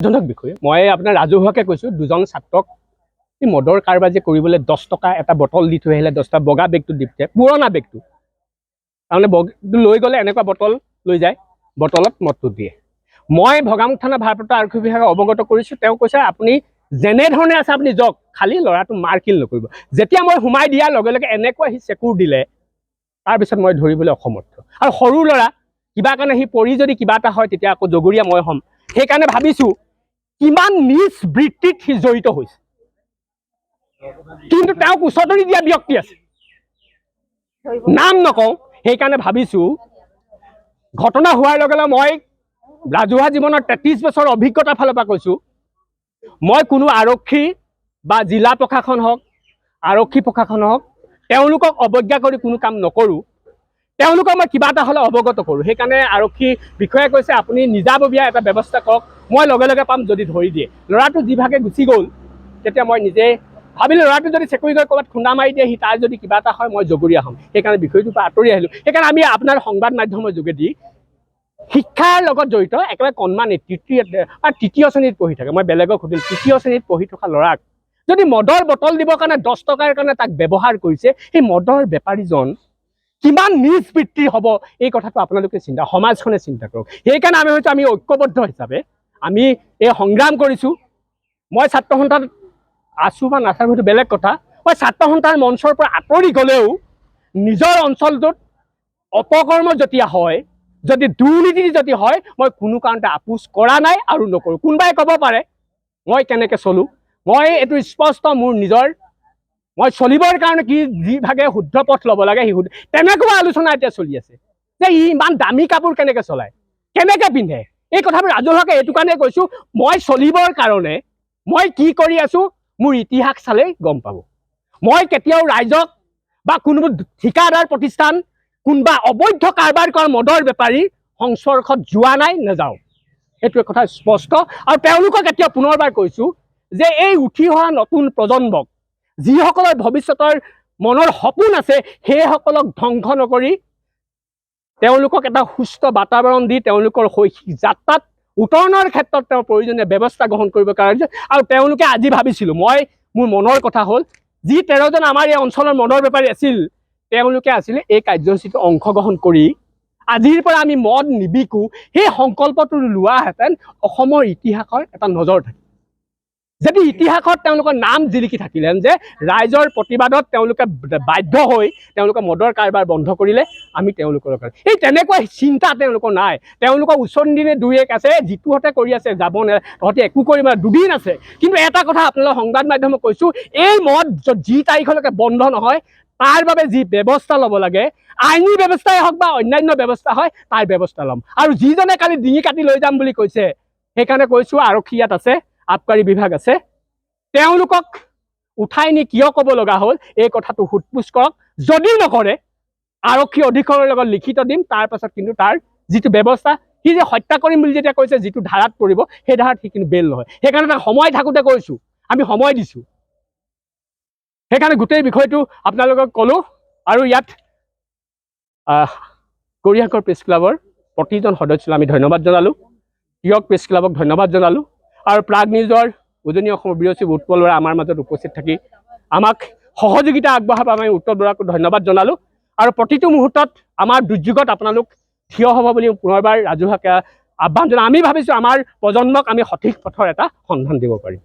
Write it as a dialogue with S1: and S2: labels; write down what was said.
S1: জনক বিষয়ে। মই আপোনাৰ ৰাজহুৱাকৈ কৈছোঁ দুজন ছাত্ৰক এই মদৰ কাৰবাৰ যে কৰিবলৈ দহ টকা এটা বটল দি থৈ আহিলে দহটা বগা বেগটো দি পঠিয়াই পুৰণা বেগটো। তাৰমানে লৈ গ'লে এনেকুৱা বটল লৈ যায় বটলত মদটো দিয়ে। মই ভগামুখ থানা ভাৰপ্ৰাপ্ত আৰক্ষী বিভাগক অৱগত কৰিছোঁ তেওঁ কৈছে আপুনি যেনেধৰণে আছে আপুনি যাওক। খালি ল'ৰাটো মাৰকিল নকৰিব। যেতিয়া মই সোমাই দিয়াৰ লগে লগে এনেকুৱা সি চেকুৰ দিলে তাৰপিছত মই ধৰিবলৈ অসমৰ্থ। আৰু সৰু ল'ৰা কিবা কাৰণে সি পৰি যদি কিবা এটা হয় তেতিয়া আকৌ জগৰীয়া মই হ'ম। সেইকাৰণে ভাবিছোঁ কিমান নিজ বৃত্তিত সি জড়িত হৈছে। কিন্তু তেওঁক উচতনি দিয়া ব্যক্তি আছে। নাম নকওঁ, সেইকাৰণে ভাবিছোঁ, ঘটনা হোৱাৰ লগে লগে মই ৰাজহুৱা জীৱনৰ তেত্ৰিছ বছৰ অভিজ্ঞতাৰ ফালৰ পৰা কৈছোঁ, মই কোনো আৰক্ষী বা জিলা প্ৰশাসন হওক, আৰক্ষী প্ৰশাসন হওক, তেওঁলোকক অৱজ্ঞা কৰি কোনো কাম নকৰোঁ। তেওঁলোকক মই কিবা এটা হ'লে অৱগত কৰোঁ। সেইকাৰণে আৰক্ষী বিষয়াই কৈছে আপুনি নিজাববীয়া এটা ব্যৱস্থা কৰক। মই লগে লগে পাম যদি ধৰি দিয়ে। ল'ৰাটো যিভাগে গুচি গ'ল তেতিয়া মই নিজে ভাবিলোঁ ল'ৰাটো যদি চেকুৰি গৈ ক'ৰবাত খুন্দা মাৰি দিয়ে সি তাৰ যদি কিবা এটা হয় মই জগৰীয়া হ'ম। সেইকাৰণে বিষয়টোৰ পৰা আঁতৰি আহিলোঁ। সেইকাৰণে আমি আপোনাৰ সংবাদ মাধ্যমৰ যোগেদি শিক্ষাৰ লগত জড়িত একেবাৰে কণমানি তৃতীয় তৃতীয় শ্ৰেণীত পঢ়ি থাকে মই বেলেগক সুধিম তৃতীয় শ্ৰেণীত পঢ়ি থকা ল'ৰাক যদি মদৰ বটল দিবৰ কাৰণে দহ টকাৰ কাৰণে তাক ব্যৱহাৰ কৰিছে সেই মদৰ বেপাৰীজন কিমান নিজ বৃত্তিৰ হ'ব এই কথাটো আপোনালোকে চিন্তা, সমাজখনে চিন্তা কৰক। সেইকাৰণে আমি হয়তো, আমি ঐক্যবদ্ধ হিচাপে, আমি এই সংগ্ৰাম কৰিছোঁ। মই ছাত্ৰ সন্থান আছোঁ বা নাথাকোঁ, সেইটো বেলেগ কথা। মই ছাত্ৰ সন্থাৰ মঞ্চৰ পৰা আঁতৰি গ'লেও, নিজৰ অঞ্চলটোত অপকৰ্ম যেতিয়া হয়, যদি দুৰ্নীতি যদি হয়, মই কোনো কাৰণতে আপোচ কৰা নাই আৰু নকৰোঁ। কোনোবাই ক'ব পাৰে, মই কেনেকৈ চলোঁ? মই এইটো স্পষ্ট মোৰ নিজৰ মই চলিবৰ কাৰণে কি যিভাগে শুদ্ধ পথ ল'ব লাগে, সি তেনেকুৱা আলোচনা এতিয়া চলি আছে। যে ই ইমান দামী কাপোৰ কেনেকৈ চলায়? কেনেকৈ পিন্ধে? এই কথাবোৰ ৰাজহুৱাকৈ এইটো কাৰণে কৈছোঁ, মই চলিবৰ কাৰণে মই কি কৰি আছোঁ, মোৰ ইতিহাস চালেই গম পাব। মই কেতিয়াও ৰাইজক বা কোনো ঠিকাদাৰ প্ৰতিষ্ঠান, কোনোবা অবৈধ কাৰবাৰ কৰা মদৰ বেপাৰী সংস্পৰ্শত যোৱা নাই, নাযাওঁ। এইটো কথা স্পষ্ট। আৰু তেওঁলোকক এতিয়া পুনৰবাৰ কৈছোঁ যে এই উঠি অহা নতুন প্ৰজন্মক যিসকলৰ ভৱিষ্যতৰ মনৰ সপোন আছে, সেইসকলক ধ্বংস নকৰি তেওঁলোকক এটা সুস্থ বাতাবৰণ দি তেওঁলোকৰ শৈক্ষিক যাত্ৰাত উতৰণৰ ক্ষেত্ৰত তেওঁ প্ৰয়োজনীয় ব্যৱস্থা গ্ৰহণ কৰিব কাৰণে আৰু তেওঁলোকে আজি ভাবিছিলোঁ, মই, মোৰ মনৰ কথা হ'ল, যি তেৰজন আমাৰ এই অঞ্চলৰ মদৰ বেপাৰী আছিল, তেওঁলোকে আছিলে এই কাৰ্যসূচীত অংশগ্ৰহণ কৰি, আজিৰ পৰা আমি মদ নিবিকো, সেই সংকল্পটো লোৱাহেঁতেন অসমৰ ইতিহাসৰ এটা নজৰ থাকে। যদি ইতিহাসত তেওঁলোকৰ নাম জিলিকি থাকিলেহেঁতেন যে ৰাইজৰ প্ৰতিবাদত তেওঁলোকে বাধ্য হৈ তেওঁলোকে মদৰ কাৰবাৰ বন্ধ কৰিলে, আমি তেওঁলোকৰ এই তেনেকুৱা চিন্তা তেওঁলোকৰ নাই। তেওঁলোকৰ ওচৰ দিনে দুই এক আছে যিটোহঁতে কৰি আছে, যাব নে, তহঁতি একো কৰিব দুদিন আছে। কিন্তু এটা কথা আপোনালোকৰ সংবাদ মাধ্যমক কৈছোঁ, এই মদ যি তাৰিখলৈকে বন্ধ নহয়, তাৰ বাবে যি ব্যৱস্থা ল'ব লাগে, আইনী ব্যৱস্থাই হওক বা অন্যান্য ব্যৱস্থা হয়, তাৰ ব্যৱস্থা ল'ম। আৰু যিজনে কালি ডিঙি কাটি লৈ যাম বুলি কৈছে, সেইকাৰণে কৈছোঁ, আৰক্ষী ইয়াত আছে। আবকাৰী বিভাগ আছে। তেওঁলোকক উঠাই নি কিয় ক'ব লগা হ'ল? এই কথাটো সোধপোছ কৰক যদি নকৰে, আৰক্ষী অধীক্ষকৰ লগত লিখিত দিম, তাৰ পাছত কিন্তু তাৰ যিটো ব্যৱস্থা, সি যে হত্যা কৰিম বুলি যেতিয়া কৈছে, যিটো ধাৰাত পৰিব, সেই ধাৰাত সি কিন্তু বেল নহয়। সেইকাৰণে তাক সময় থাকোঁতে কৈছোঁ, আমি সময় দিছোঁ। সেইকাৰণে গোটেই বিষয়টো আপোনালোকক ক'লোঁ আৰু ইয়াত গৰিয়াকৰ প্ৰেছ ক্লাবৰ প্ৰতিজন সদস্যলৈ আমি ধন্যবাদ জনালোঁ। তিয়ক প্ৰেছ ক্লাবক ধন্যবাদ জনালোঁ। আৰু প্ৰাগ নিউজৰ উজনি অসমৰ বিৰচিব উৎপল বৰা আমাৰ মাজত উপস্থিত থাকি আমাক সহযোগিতা আগবঢ়াৰ আমি উৎপল বৰাকো ধন্যবাদ জনালোঁ। আৰু প্ৰতিটো মুহূৰ্তত আমাৰ দুৰ্যোগত আপোনালোক থিয় হ'ব বুলি পুনৰবাৰ ৰাজহুৱাকে আহ্বান জনাওঁ। আমি ভাবিছোঁ আমাৰ প্ৰজন্মক আমি সঠিক পথৰ এটা সন্ধান দিব পাৰিম।